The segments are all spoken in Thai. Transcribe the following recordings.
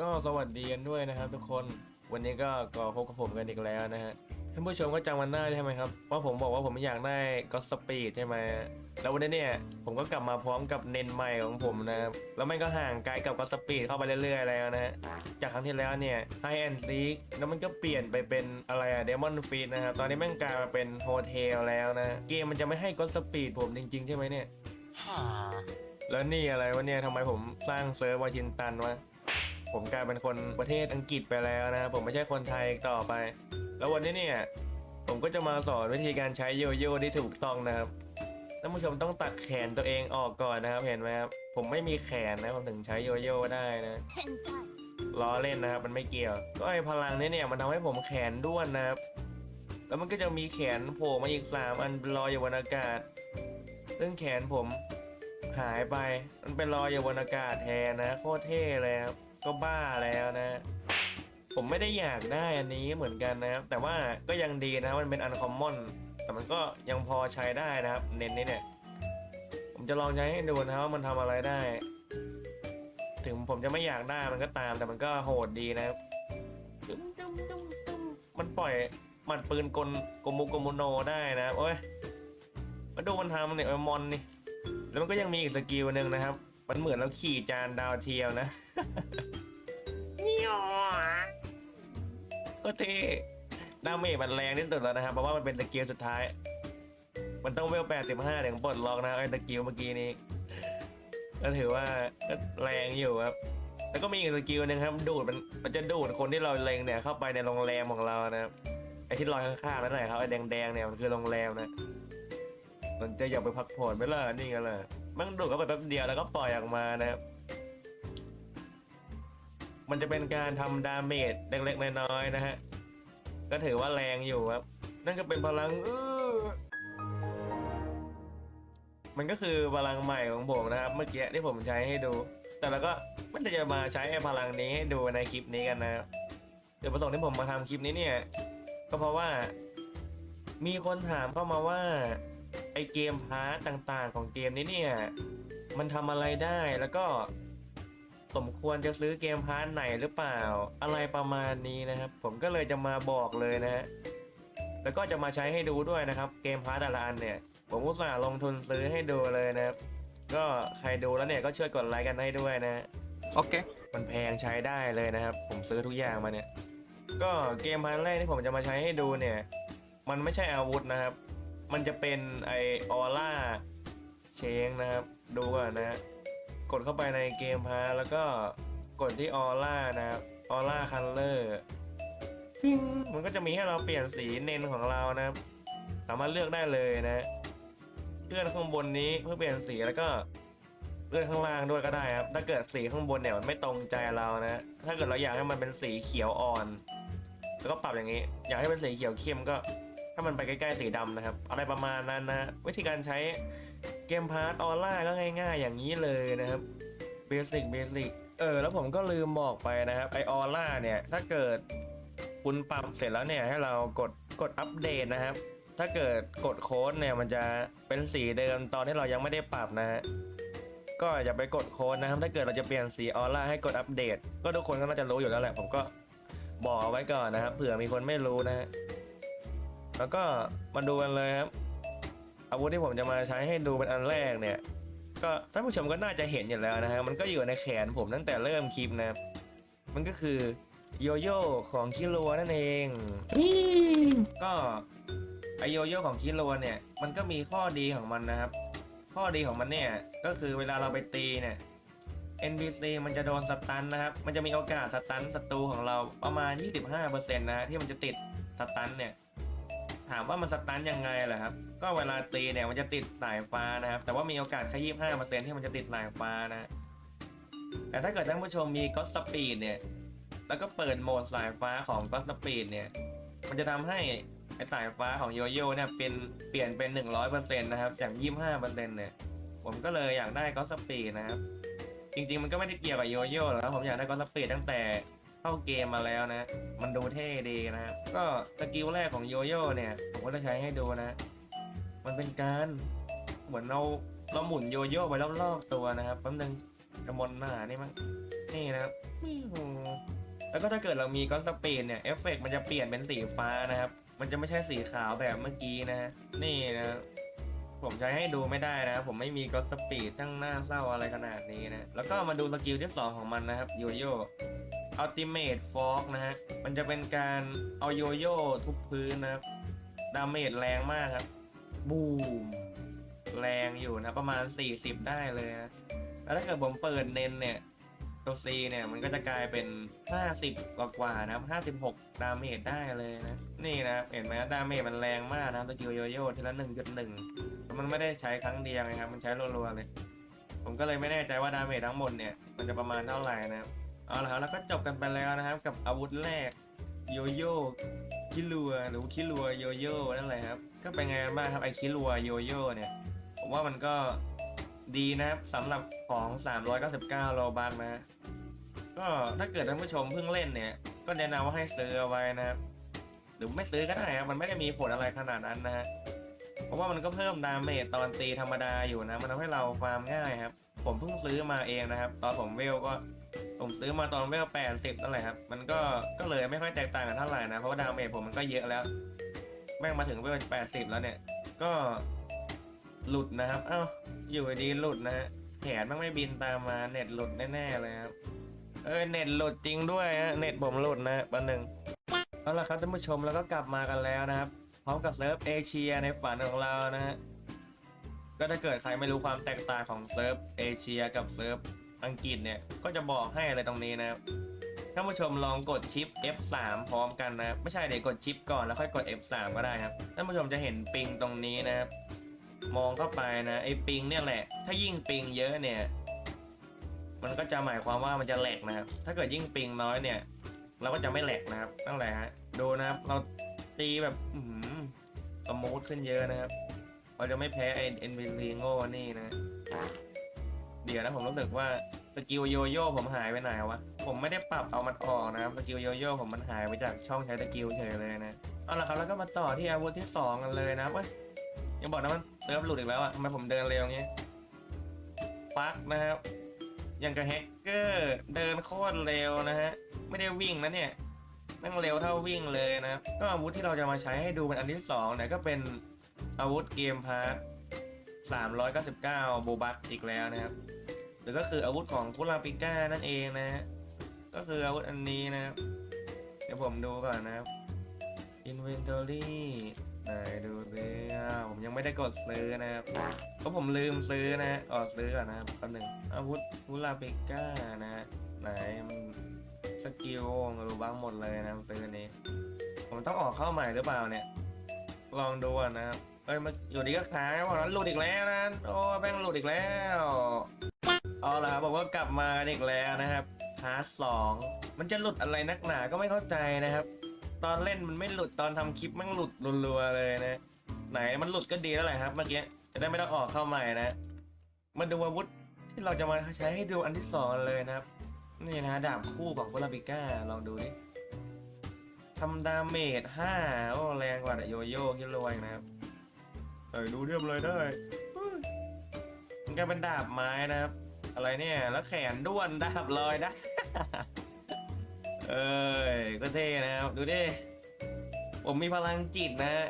ก็สวัสดีกันด้วยนะครับ ทุกคนวันนี้ก็ก็พบกับผมกันอีกแล้วนะฮะท่านผู้ชมก็จำวันหน้าใช่ไหมครับว่าผมบอกว่าผมอยากได้ก็สปีดใช่ไหมแล้ววันนี้เนี่ยผมก็กลับมาพร้อมกับเนนใหม่ของผมนะครับแล้วมันก็ห่างไกลกับก็สปีดเข้าไปเรื่อยๆแล้วนะฮะจากครั้งที่แล้วเนี่ยไฮแอนซีแล้วมันก็เปลี่ยนไปเป็นอะไรอะเดมอนฟีดนะครับตอนนี้แม่งกลายมาเป็นโฮเทลแล้วนะเกมมันจะไม่ให้ก็สปีดผมจริงๆใช่ไหมเนี่ยแล้วนี่อะไรวะเนี่ยทำไมผมสร้างเซิร์ฟวาชินตันวะ ผมกลายเป็นคนประเทศอังกฤษไปแล้วนะ ผมไม่ใช่คนไทยต่อไป แล้ววันนี้เนี่ยผมก็จะมาสอนวิธีการใช้โยโย่ที่ถูกต้องนะครับท่านผู้ชมต้องตัดแขนตัวเองออกก่อนนะครับ เห็นไหมครับผมไม่มีแขนนะผมถึงใช้โยโย่ได้นะล้อเล่นนะครับ มันไม่เกี่ยว ก็ไอพลังนี้เนี่ยมันทำให้ผมแขนด้วนนะครับ แล้วมันก็จะมีแขนโผล่มาอีกสามอันลอยอยู่บนอากาศ ซึ่งแขนผมหายไป มันเป็นลอยอยู่บนอากาศแทนนะ โคตรเท่เลยครับ ก็บ้าแล้วนะ ผมไม่ได้อยากได้อันนี้เหมือนกันนะครับ แต่ว่าก็ยังดีนะมันเป็นอันคอมมอน แต่มันก็ยังพอใช้ได้นะครับ เน้นนี่เนี่ย ผมจะลองใช้ให้ดูนะครับว่ามันทำอะไรได้ ถึงผมจะไม่อยากได้มันก็ตาม แต่มันก็โหดดีนะครับตึ้มตุ้มตุ้มมันปล่อยหมัดปืนกลกมุกมุโนได้นะโอ้ยมาดูมันทำเนี่ยมอนนี่แล้วมันก็ยังมีอีกสกิลหนึ่งนะครับ มันเหมือนเราขี่จานดาวเทียมนะก็เท่ดาเมจมันแรงที่สุดแล้วนะครับ เพราะว่ามันเป็นสกิลสุดท้าย มันต้องเวล 85ถึงปลดล็อกนะไอ้สกิลเมื่อกี้นี้ ก็ถือว่าก็แรงอยู่ครับ แล้วก็มีอีกสกิลหนึ่งครับ ดูดมันมันจะดูดคนที่เราเลงเนี่ยเข้าไปในโรงแรมของเรานะครับไอ้ที่ลอยข้างๆนั่นแหละครับไอ้แดงๆเนี่ยมันคือโรงแรมนะ มันจะอยากไปพักผ่อนไหมล่ะนี่ไงล่ะ มันดูดเข้าไปแป๊บเดียวแล้วก็ปล่อยออกมานะครับ มันจะเป็นการทำดาเมจเล็กๆน้อยๆนะฮะ ก็ถือว่าแรงอยู่ครับ นั่นก็เป็นพลังอื้อมันก็คือพลังใหม่ของผมนะครับ เมื่อกี้ที่ผมใช้ให้ดู แต่เราก็ม่ได้จะมาใช้พลังนี้ให้ดูในคลิปนี้กันนะครับจุดประสงค์ที่ผมมาทำคลิปนี้เนี่ย ก็เพราะว่า มีคนถามเข้ามาว่า ไอเกมพาร์ตต่างๆ ของเกมนี้เนี่ย มันทำอะไรได้แล้วก็สมควรจะซื้อเกมพาร์ทไหนหรือเปล่า อะไรประมาณนี้นะครับ ผมก็เลยจะมาบอกเลยนะฮะแล้วก็จะมาใช้ให้ดูด้วยนะครับ เกมพาร์ทแต่ละอันเนี่ยผมอุตส่าห์ลงทุนซื้อให้ดูเลยนะครับก็ใครดูแล้วเนี่ยก็ช่วยกดไลค์กันให้ด้วยนะฮะ Okay. มันแพงใช้ได้เลยนะครับ ผมซื้อทุกอย่างมาเนี่ย ก็เกมพาร์ทแรกที่ผมจะมาใช้ให้ดูเนี่ย มันไม่ใช่อาวุธนะครับ มันจะเป็นไอออร่าเชงนะครับ ดูก่อนนะ กดเข้าไปในเกมพาแล้วก็กดที่ออร่านะครับออร่าคัลเลอร์มันก็จะมีให้เราเปลี่ยนสีเนนของเรานะครับ สามารถเลือกได้เลยนะเลื่อนข้างบนนี้เพื่อเปลี่ยนสีแล้วก็เลื่อนข้างล่างด้วยก็ได้ครับ ถ้าเกิดสีข้างบนเนี่ยมันไม่ตรงใจเรานะ ถ้าเกิดเราอยากให้มันเป็นสีเขียวอ่อน แล้วก็ปรับอย่างนี้ อยากให้เป็นสีเขียวเข้มก็ ถ้ามันไปใกล้ๆสีดำนะครับ อะไรประมาณนั้นนะวิธีการใช้เกมพาร์ตออร่าก็ง่ายๆ อย่างนี้เลยนะครับเบสิกเบสิกเออ แล้วผมก็ลืมบอกไปนะครับไอออร่าเนี่ย ถ้าเกิดคุณปรับเสร็จแล้วเนี่ยให้เรากดกดอัปเดตนะครับ ถ้าเกิดกดโค้ดเนี่ยมันจะเป็นสีเดิมตอนที่เรายังไม่ได้ปรับนะฮะก็อย่าไปกดโค้ดนะครับ ถ้าเกิดเราจะเปลี่ยนสีออร่าให้กดอัปเดต ก็ทุกคนก็น่าจะรู้อยู่แล้วแหละ ผมก็บอกเอาไว้ก่อนนะครับเผื่อมีคนไม่รู้นะฮะ แล้วก็มาดูกันเลยครับ อาวุธที่ผมจะมาใช้ให้ดูเป็นอันแรกเนี่ย ก็ท่านผู้ชมก็น่าจะเห็นอยู่แล้วนะฮะมันก็อยู่ในแขนผมตั้งแต่เริ่มคลิปนะครับมันก็คือโยโย่ของคิรัวนั่นเองก็ไอโยโย่ของคิรัวเนี่ยมันก็มีข้อดีของมันนะครับ ข้อดีของมันเนี่ยก็คือเวลาเราไปตีเนี่ย NPC มันจะโดนสตันนะครับ มันจะมีโอกาสสตันศัตรูของเราประมาณ 25%นะฮะที่มันจะติดสตันเนี่ย ถามว่ามันสตันยังไงล่ะครับ ก็เวลาตีเนี่ยมันจะติดสายฟ้านะครับ แต่ว่ามีโอกาสแค่25%ที่มันจะติดสายฟ้านะ แต่ถ้าเกิดท่านผู้ชมมีก็สปีดเนี่ย แล้วก็เปิดโหมดสายฟ้าของก็สปีดเนี่ย มันจะทำให้ไอสายฟ้าของโยโย่เนี่ยเป็นเปลี่ยนเป็น100%นต์นะครับ จาก25%เนี่ย ผมก็เลยอยากได้ก็สปีดนะครับ จริงๆมันก็ไม่ได้เกี่ยวกับโยโย่หรอกครับผมอยากได้ก็สปีดตั้งแต่ เข้าเกมมาแล้วนะ มันดูเท่ดีนะครับ ก็สกิลแรกของโยโย่เนี่ย ผมก็จะใช้ให้ดูนะ มันเป็นการเหมือนเราเราหมุนโยโย่ไปรอบๆตัวนะครับแป๊บนึงกระมนหน้านี่มั้งนี่นะครับแล้วก็ถ้าเกิดเรามีก็สปีดเนี่ยเอฟเฟกมันจะเปลี่ยนเป็นสีฟ้านะครับ มันจะไม่ใช่สีขาวแบบเมื่อกี้นะฮะนี่นะผมใช้ให้ดูไม่ได้นะผมไม่มีก็สปีดช่างหน้าเศร้าอะไรขนาดนี้นะ แล้วก็มาดูสกิลที่ 2 ของมันนะครับโยโย่ Ultimate Fork นะฮะ มันจะเป็นการเอาโยโย่ทุบพื้นนะครับ ดาเมจแรงมากครับ บูม แรงอยู่นะ ประมาณ 40 ได้เลยนะ แล้วถ้าเกิดผมเปิดเน้นเนี่ย ตัว C เนี่ยมันก็จะกลายเป็น 50 กว่ากว่าๆนะครับ56 ดาเมจได้เลยนะ นี่นะครับเห็นไหมดาเมจมันแรงมากนะตัวกิวโยโย่ทีละ 1.1แล้วมันไม่ได้ใช้ครั้งเดียวนะครับ มันใช้รัวๆเลย ผมก็เลยไม่แน่ใจว่าดาเมจทั้งหมดเนี่ย มันจะประมาณเท่าไหร่นะครับ เอาละครับแล้วก็จบกันไปแล้วนะครับ กับอาวุธแรกโยโย่คิรัวหรือคิรัวโยโย่นั่นแหละครับ ก็เป็นไงบ้างครับไอคิรัวโยโย่เนี่ยผมว่ามันก็ดีนะครับสำหรับของ 399โลบัคนะก็ถ้าเกิดท่านผู้ชมเพิ่งเล่นเนี่ย ก็แนะนำว่าให้ซื้อเอาไว้นะครับ หรือไม่ซื้อก็ได้ครับมันไม่ได้มีผลอะไรขนาดนั้นนะฮะเพราะว่ามันก็เพิ่มดาเมจตอนตีธรรมดาอยู่นะ มันทำให้เราฟาร์มง่ายครับ ผมเพิ่งซื้อมาเองนะครับ ตอนผมเวลก็ ผมซื้อมาตอนเวล80นั่นแหละครับ มันก็ก็เลยไม่ค่อยแตกต่างกันเท่าไหร่นะ เพราะว่าดาเมจผมมันก็เยอะแล้ว แม่งมาถึงเวล80แล้วเนี่ย ก็หลุดนะครับ เอ้า อยู่ดีๆหลุดนะฮะ แขนมันไม่บินตามมาเน็ตหลุดแน่ๆเลยครับ เออเน็ตหลุดจริงด้วยฮะ เน็ตผมหลุดนะปันหนึ่งเอาละครับท่านผู้ชมแล้วก็กลับมากันแล้วนะครับ พร้อมกับเซิร์ฟเอเชียในฝันของเรานะฮะ ก็ถ้าเกิดใครไม่รู้ความแตกต่างของเซิร์ฟเอเชียกับเซิร์ฟ อังกฤษเนี่ยก็จะบอกให้อะไรตรงนี้นะครับท่านผู้ชมลองกดชิป F3 พร้อมกันนะครับไม่ใช่เดี๋ยวกดชิปก่อนแล้วค่อยกด F3 ก็ได้ครับท่านผู้ชมจะเห็นปิงตรงนี้นะครับมองเข้าไปนะไอ้ปิงเนี่ยแหละ ถ้ายิ่งปิงเยอะเนี่ย มันก็จะหมายความว่ามันจะแหลกนะครับ ถ้าเกิดยิ่งปิงน้อยเนี่ย เราก็จะไม่แหลกนะครับตั้งแต่ฮะดูนะครับ เราตีแบบอืสมูทขึ้นเยอะนะครับ เราจะไม่แพ้ไอเอ็นวีลีโง่นี่นะ เดี๋ยวนะผมรู้สึกว่าสกิลโยโย่ผมหายไปไหนวะ ผมไม่ได้ปรับเอามันออกนะครับสกิลโยโย่ผมมันหายไปจากช่องใช้สกิลเฉยเลยนะ เอาละครับแล้วก็มาต่อที่อาวุธที่สองกันเลยนะเว้ยยังบอกนะมันเซิร์ฟหลุดอีกแล้วอะทำไมผมเดินเร็วอย่างงี้ฟักนะครับยังกับแฮกเกอร์เดินโคตรเร็วนะฮะไม่ได้วิ่งนะเนี่ยแม่งเร็วเท่าวิ่งเลยนะก็อาวุธที่เราจะมาใช้ให้ดูเป็นอันที่สองเนี่ยก็เป็นอาวุธเกมพาร์ท 399 โบบัคอีกแล้วนะครับ หรือก็คืออาวุธของคุราปิก้านั่นเองนะฮะก็คืออาวุธอันนี้นะครับ เดี๋ยวผมดูก่อนนะครับ Inventory ไหนดูสิอ่าผมยังไม่ได้กดซื้อนะครับเพราะผมลืมซื้อนะฮะออกซื้อก่อนนะครับแป๊บหนึ่งอาวุธคุราปิก้านะฮะไหนสกิลรูบ้างหมดเลยนะซื้ออันนี้ ผมต้องออกเข้าใหม่หรือเปล่าเนี่ย ลองดูนะครับ เอ้ยมันอยู่ดีก็ค้างบอกนั้นหลุดอีกแล้วนะโอ้แม่งหลุดอีกแล้วเอาละครับบอกว่ากลับมากันอีกแล้วนะครับพาร์ทสองมันจะหลุดอะไรนักหนาก็ไม่เข้าใจนะครับ ตอนเล่นมันไม่หลุดตอนทำคลิปแมันหลุดรัวๆเลยนะ ไหนมันหลุดก็ดีแล้วแหละครับเมื่อกี้จะได้ไม่ต้องออกเข้าใหม่นะมาดูอาวุธที่เราจะมาใช้ให้ดูอันที่สองเลยนะครับนี่นะดาบคู่ของคุราบิก้าลองดูดิทำดาเมจห้าโอ้แรงกว่าโยโย่คิดรวยนะครับ เออดูเรียบเลยได้เฮ้ยมันกลายเป็นดาบไม้นะครับ อะไรเนี่ย แล้วแขนด้วนดาบลอยได้ เอ้ยก็เท่นะครับ ดูดิ ผมมีพลังจิตนะฮะ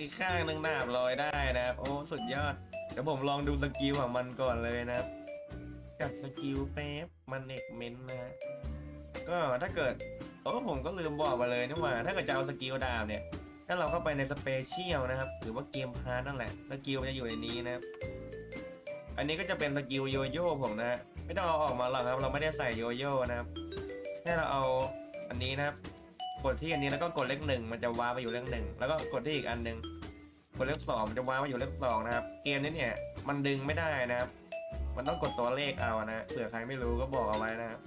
อีกข้างหนึ่งดาบลอยได้นะครับ โอ้ สุดยอด เดี๋ยวผมลองดูสกิลของมันก่อนเลยนะครับ กับสกิลแป๊บมันเอกเมนนะฮะก็ถ้าเกิด โอ้ผมก็ลืมบอกไปเลยนี่หว่า ถ้าเกิดจะเอาสกิลดาบเนี่ย ถ้าเราเข้าไปในสเปเชียลนะครับ หรือว่าเกมพาร์ทนั่นแหละสกิลจะอยู่ในนี้นะครับ อันนี้ก็จะเป็นสกิลโยโย่ผมนะ ไม่ต้องเอาออกมาหรอกครับ เราไม่ได้ใส่โยโย่นะครับแค่เราเอาอันนี้นะครับ กดที่อันนี้แล้วก็กดเลขหนึ่งมันจะว้าไปอยู่เลขหนึ่งแล้วก็กดที่อีกอันหนึ่งกดเลขสองมันจะว้าไปอยู่เลขสองนะครับ เกมนี้เนี่ยมันดึงไม่ได้นะครับ มันต้องกดตัวเลขเอานะเผื่อใครไม่รู้ก็บอกเอาไว้นะครับ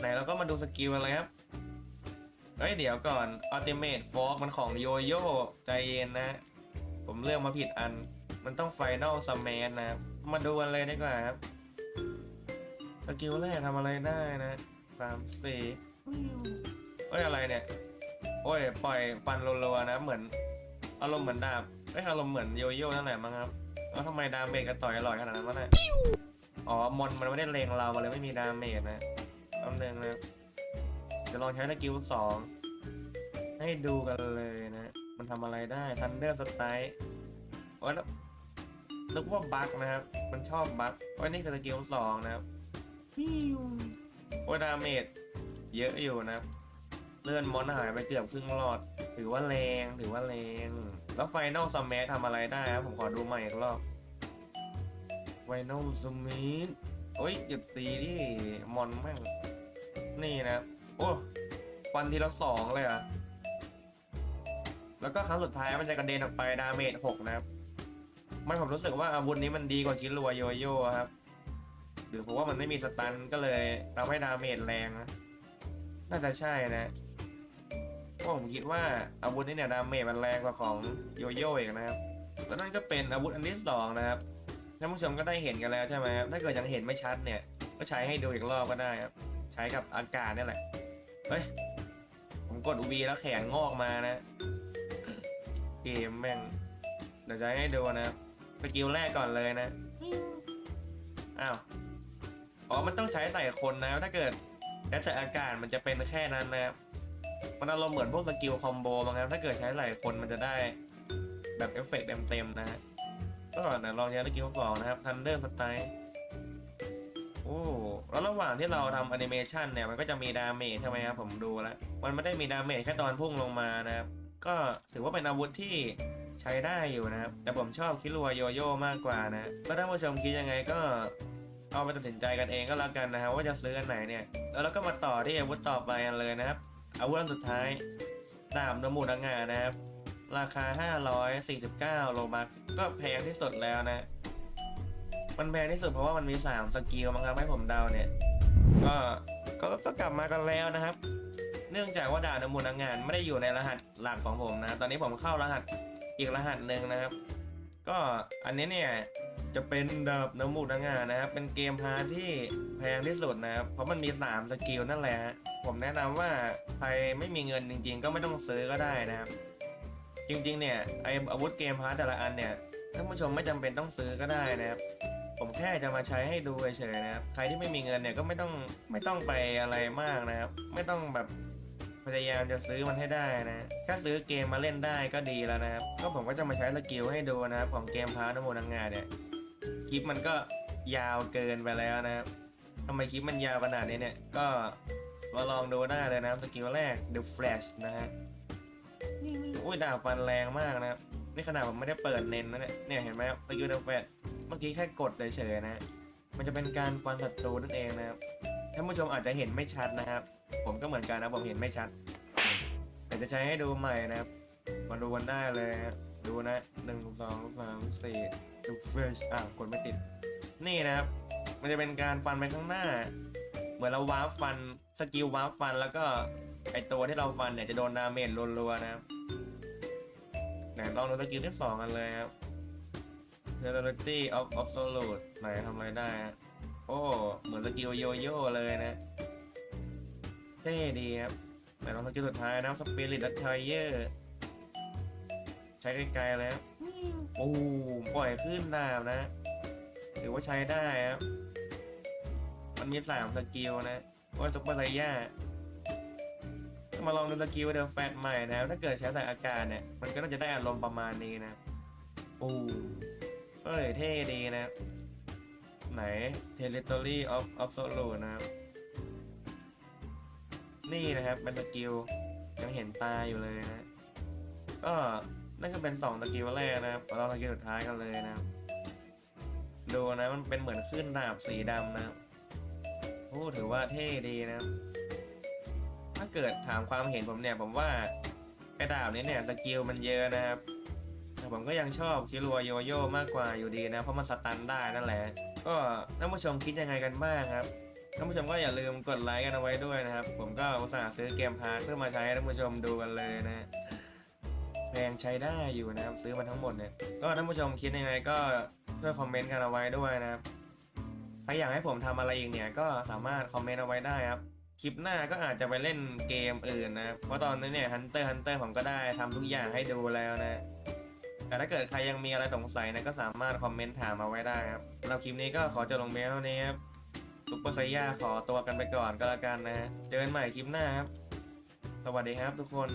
ไหนเราก็มาดูสกิลกันเลยครับ เฮ้ยเดี๋ยวก่อน Ultimate Fork มันของโยโย่ใจเย็นนะ ผมเลือกมาผิดอัน มันต้อง Final Smash นะ มาดูกันเลยดีกว่าครับสกิลแรกทำอะไรได้นะสามสี่เอ้ยอะไรเนี่ย โอ้ยปล่อยฟันรัวๆนะ เหมือนอารมณ์เหมือนดาบไม่อารมณ์เหมือนโยโย่นั่นแหละมั้งครับแล้วทำไมดาเมจกระต่อยอร่อยขนาดนั้นวะเนี่ยอ๋อมอนมันไม่ได้เลงเราเลยไม่มีดาเมจนะตำแหน่งนะครับ จะลองใช้สกิลสองให้ดูกันเลยนะ มันทำอะไรได้ Thunder Strike โอ้ยแล้วนึกว่าบั๊กนะครับ มันชอบบั๊กโอ้ยนี่สกิลสองนะครับฟิวโอ้ยดาเมจเยอะอยู่นะครับเลื่อนมอนหายไปเกือบครึ่งหลอด ถือว่าแรงถือว่าแรง แล้วไฟนอลสมัททำอะไรได้ครับ ผมขอดูใหม่อีกรอบไฟนอลสมัโอ้ยหยุดตีที่มอนแม่งนี่นะครับ อ้ฟันทีละสองเลยอะแล้วก็ครั้งสุดท้ายมันจะกระเด็นออกไปดาเมจหกนะครับ มันผมรู้สึกว่าอาวุธนี้มันดีกว่าชิลัวโยโย่ครับ หรือเพราะว่ามันไม่มีสตันก็เลยทำให้ดาเมจแรงนะน่าจะใช่นะเพราะผมคิดว่าอาวุธนี้เนี่ยดาเมจมันแรงกว่าของโยโย่อีกนะครับแล้วนั่นก็เป็นอาวุธอันที่สองนะครับท่านผู้ชมก็ได้เห็นกันแล้วใช่ไหมครับถ้าเกิดยังเห็นไม่ชัดเนี่ย ก็ใช้ให้ดูอีกรอบก็ได้ครับ ใช้กับอากาศนี่แหละ เฮ้ย ผมกด UV แล้วแขนงอกมานะ เกมแม่ง เดี๋ยวจะให้ดูนะสกิลแรกก่อนเลยนะ อ้าว อ๋อ มันต้องใช้ใส่คนนะ ถ้าเกิดแล้วจากอากาศมันจะเป็นแค่นั้นนะครับ มันอารมณ์เหมือนพวกสกิลคอมโบมั้งครับ ถ้าเกิดใช้หลายคนมันจะได้แบบเอฟเฟกต์เต็มๆนะฮะก็เดี๋ยวลองย้ายสกิลสองนะครับ Thunder Strike โอ้ แล้วระหว่างที่เราทำแอนิเมชันเนี่ยมันก็จะมีดาเมจใช่ไหมครับผมดูแล้ว มันไม่ได้มีดาเมจแค่ตอนพุ่งลงมานะครับ ก็ถือว่าเป็นอาวุธที่ใช้ได้อยู่นะครับ แต่ผมชอบคิรัวโยโย่มากกว่านะก็ถ้าผู้ชมคิดยังไงก็เอาไปตัดสินใจกันเองก็แล้วกันนะครับว่าจะซื้ออันไหนเนี่ยแล้วเราก็มาต่อที่อาวุธต่อไปกันเลยนะครับ อาวุธอันสุดท้ายดาบนมูดังงานะครับ ราคา 549 โลบัคก็แพงที่สุดแล้วนะ มันแพงที่สุดเพราะว่ามันมี 3 สกิลมั้งครับให้ผมเดาเนี่ย ก็ก็ก็กลับมากันแล้วนะครับ เนื่องจากว่าดาบนมูดังงานไม่ได้อยู่ในรหัสหลักของผมนะ ตอนนี้ผมเข้ารหัสอีกรหัสหนึ่งนะครับ ก็อันนี้เนี่ยจะเป็นดาบน้ำมูกน้ำงานนะครับ เป็นเกมพาร์ที่แพงที่สุดนะครับ เพราะมันมี 3 สกิลนั่นแหละฮะผมแนะนำว่าใครไม่มีเงินจริง ๆ ก็ไม่ต้องซื้อก็ได้นะครับ จริงๆเนี่ยไออาวุธเกมพาร์ทแต่ละอันเนี่ยท่านผู้ชมไม่จำเป็นต้องซื้อก็ได้นะครับ ผมแค่จะมาใช้ให้ดูเฉยๆนะครับ ใครที่ไม่มีเงินเนี่ยก็ไม่ต้องไม่ต้องไปอะไรมากนะครับ ไม่ต้องแบบพยายามจะซื้อมันให้ได้นะแค่ซื้อเกมมาเล่นได้ก็ดีแล้วนะครับ ก็ผมก็จะมาใช้สกิลให้ดูนะครับของเกมพาร์ทนโมนังงาเนี่ย คลิปมันก็ยาวเกินไปแล้วนะครับทำไมคลิปมันยาวขนาดนี้เนี่ย ก็มาลองดูได้เลยนะครับสกิลแรก The Flash นะฮะอุ้ยดาบฟันแรงมากนะครับ นี่ขนาดผมไม่ได้เปิดเน้นนะเนี่ย เนี่ยเห็นไหมครับสกิล The Flash เมื่อกี้แค่กดเฉยๆนะ มันจะเป็นการฟันศัตรูนั่นเองนะครับ ท่านผู้ชมอาจจะเห็นไม่ชัดนะครับ ผมก็เหมือนกันนะผมเห็นไม่ชัด แต่จะใช้ให้ดูใหม่นะครับ มาดูกันได้เลยดูนะหนึ่งสองสามสี่ The Flash อะกดไม่ติด นี่นะครับ มันจะเป็นการฟันไปข้างหน้า เหมือนเราวาร์ปฟันสกิลวาร์ปฟันแล้วก็ไอตัวที่เราฟันเนี่ยจะโดนดาเมจรัวๆนะครับไหนลองดูสกิลที่สองกันเลยครับ Reality of Absolute ไหนทำอะไรได้ฮะโอ้ เหมือนสกิลโยโย่เลยนะ เท่ดีครับไหนลองสกิลสุดท้ายนะครับ Spirit Attire ใช้ไกลๆแล้วโอ้ปล่อยขึ้นดาบนะถือว่าใช้ได้ครับ มันมีสามสกิลนะว่าซุปเปอร์ไซย่ามาลองดูสกิลเดลแฟตใหม่นะถ้าเกิดใช้แต่อากาศเนี่ย มันก็น่าจะได้อารมณ์ประมาณนี้นะ โอ้ เอ้ยเท่ดีนะไหน Territory of Absolute นะครับ นี่นะครับเป็นสกิลยังเห็นตาอยู่เลยนะ ก็นั่นก็เป็นสองสกิลแรกนะครับเราสกิลสุดท้ายกันเลยนะครับ ดูนะมันเป็นเหมือนขึ้นดาบสีดำนะครับโอ้ถือว่าเท่ดีนะครับ ถ้าเกิดถามความเห็นผมเนี่ยผมว่าไอ้ดาบนี้เนี่ยสกิลมันเยอะนะครับ ผมก็ยังชอบคิรัวโยโย่มากกว่าอยู่ดีนะ เพราะมันสตันได้นั่นแหละ ก็ท่านผู้ชมคิดยังไงกันบ้างครับท่านผู้ชมก็อย่าลืมกดไลค์กันเอาไว้ด้วยนะครับ ผมก็อุตส่าห์ซื้อเกมพาร์ทเพื่อมาใช้ท่านผู้ชมดูกันเลยนะแพงใช้ได้อยู่นะครับ ซื้อมาทั้งหมดเนี่ยก็ท่านผู้ชมคิดยังไงก็ช่วยคอมเมนต์กันเอาไว้ด้วยนะครับถ้าอยากให้ผมทำอะไรอีกเนี่ยก็สามารถคอมเมนต์เอาไว้ได้ครับคลิปหน้าก็อาจจะไปเล่นเกมอื่นนะครับเพราะตอนนี้เนี่ย Hunter Hunter ผมก็ได้ทำทุกอย่างให้ดูแล้วนะ แต่ถ้าเกิดใครยังมีอะไรสงสัยนะก็สามารถคอมเมนต์ถามมาไว้ได้ครับเราคลิปนี้ก็ขอจบลงเพียงเท่านี้ครับซุปเปอร์ไซย่าขอตัวกันไปก่อนก็แล้วกันนะ เจอกันใหม่คลิปหน้าครับ สวัสดีครับทุกคน